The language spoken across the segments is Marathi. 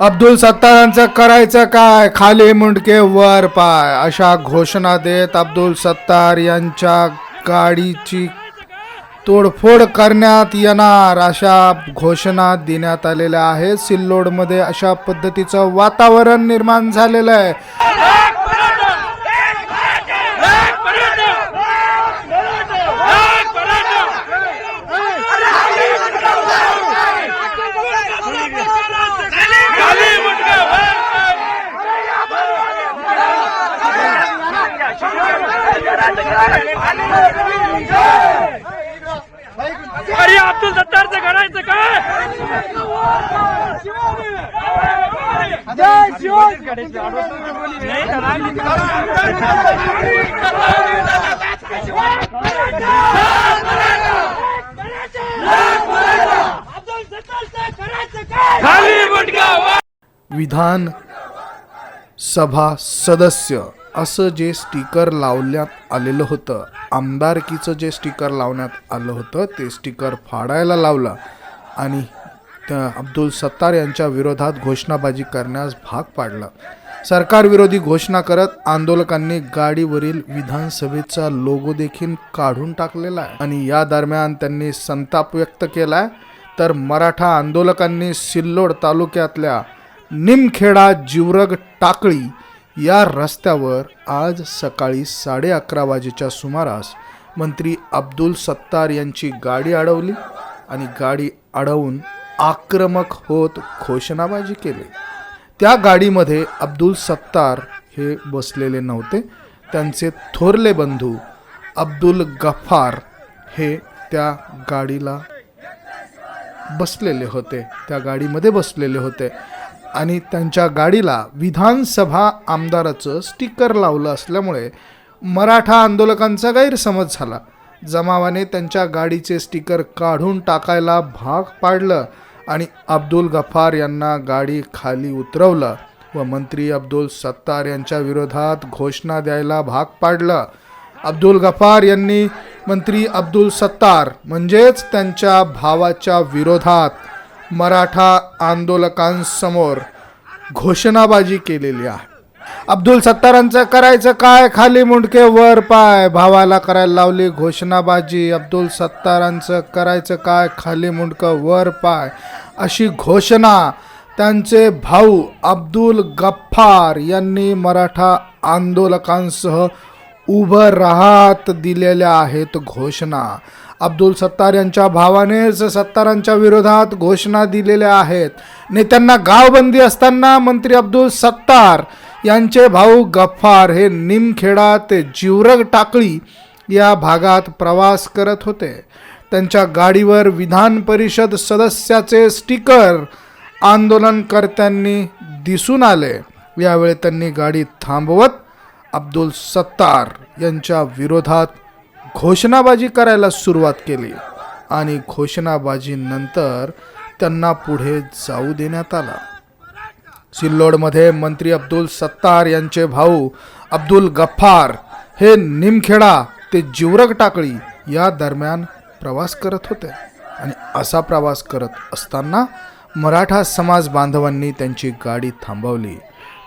अब्दुल सत्तारांचं करायचं काय? खाली मुंडके वर पाय. अशा घोषणा देत अब्दुल सत्तार यांच्या गाडीची तोडफोड करण्यात येणार अशा घोषणा देण्यात आलेल्या आहेत. सिल्लोडमध्ये अशा पद्धतीचं वातावरण निर्माण झालेलं आहे. अरे अब्दुल सत्तारचं करायचं काय? विधान सभा सदस्य असं जे स्टिकर लावण्यात आलेलं होतं आमदारकीचं जे स्टिकर लावण्यात आलं होतं ते स्टिकर फाडायला लावलं आणि त्या अब्दुल सत्तार यांच्या विरोधात घोषणाबाजी करण्यास भाग पाडलं. सरकारविरोधी घोषणा करत आंदोलकांनी गाडीवरील विधानसभेचा लोगो देखील काढून टाकलेला आहे. आणि या दरम्यान त्यांनी संताप व्यक्त केलाय. तर मराठा आंदोलकांनी सिल्लोड तालुक्यातल्या निमखेडा जिवरग टाकळी या रस्त्यावर आज सकाळी साडे अकरा वाजेच्या सुमारास मंत्री अब्दुल सत्तार यांची गाडी अडवली आणि गाडी अडवून आक्रमक होत घोषणाबाजी केली. त्या गाडीमध्ये अब्दुल सत्तार हे बसलेले नव्हते. त्यांचे थोरले बंधू अब्दुल गफार हे त्या गाडीला बसलेले होते. त्या गाडीमध्ये बसलेले होते. आणि त्यांच्या गाडीला विधानसभा आमदाराचं स्टिकर लावलं असल्यामुळे मराठा आंदोलकांचा गैरसमज झाला. जमावाने त्यांच्या गाडीचे स्टिकर काढून टाकायला भाग पाडलं आणि अब्दुल गफार यांना गाडी खाली उतरवलं व मंत्री अब्दुल सत्तार यांच्या विरोधात घोषणा द्यायला भाग पाडलं. अब्दुल गफार यांनी मंत्री अब्दुल सत्तार म्हणजेच त्यांच्या भावाच्या विरोधात मराठा आंदोलकांसमोर घोषणाबाजी केलेली आहे. अब्दुल सत्तारांचं करायचं काय? खाली मुंडके वर पाय. भावाला करायला लावली घोषणाबाजी. अब्दुल सत्तारांचं करायचं काय? खाली मुंडकं वर पाय. अशी घोषणा त्यांचे भाऊ अब्दुल गफ्फार यांनी मराठा आंदोलकांसह उभं राहत दिलेल्या आहेत घोषणा. अब्दुल सत्तार यांच्या भावानेच सत्तारांच्या विरोधात घोषणा दिलेल्या आहेत. नेत्यांना गावबंदी असताना मंत्री अब्दुल सत्तार यांचे भाऊ गफ्फार हे निमखेडा ते जिवरग टाकळी या भागात प्रवास करत होते. त्यांच्या गाडीवर विधान परिषद सदस्याचे स्टिकर आंदोलनकर्त्यांनी दिसून आले. यावेळी त्यांनी गाडी थांबवत अब्दुल सत्तार यांच्या विरोधात घोषणाबाजी करायला सुरुवात केली आणि घोषणाबाजीनंतर त्यांना पुढे जाऊ देण्यात आला. सिल्लोडमध्ये मंत्री अब्दुल सत्तार यांचे भाऊ अब्दुल गफ्फार हे निमखेडा ते जिवरग टाकळी या दरम्यान प्रवास करत होते आणि असा प्रवास करत असताना मराठा समाज बांधवांनी त्यांची गाडी थांबवली.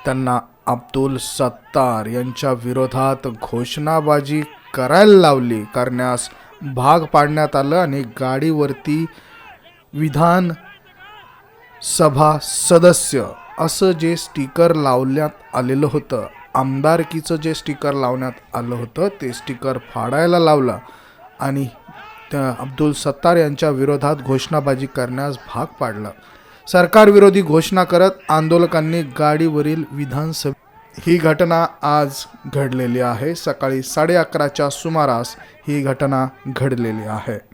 त्यांना अब्दुल सत्तार यांच्या विरोधात घोषणाबाजी करायला लावली. करण्यास भाग पाडण्यात आलं आणि गाडीवरती विधान सभा सदस्य असं जे स्टिकर लावण्यात आलेलं होतं आमदारकीचं जे स्टिकर लावण्यात आलं होतं ते स्टिकर फाडायला लावलं आणि त्या अब्दुल सत्तार यांच्या विरोधात घोषणाबाजी करण्यास भाग पाडलं. सरकारविरोधी घोषणा करत आंदोलकांनी गाडीवरील विधानसभा ही घटना आज घडलेली आहे. सकाळी साडे अकराच्या सुमारास ही घटना घडलेली आहे.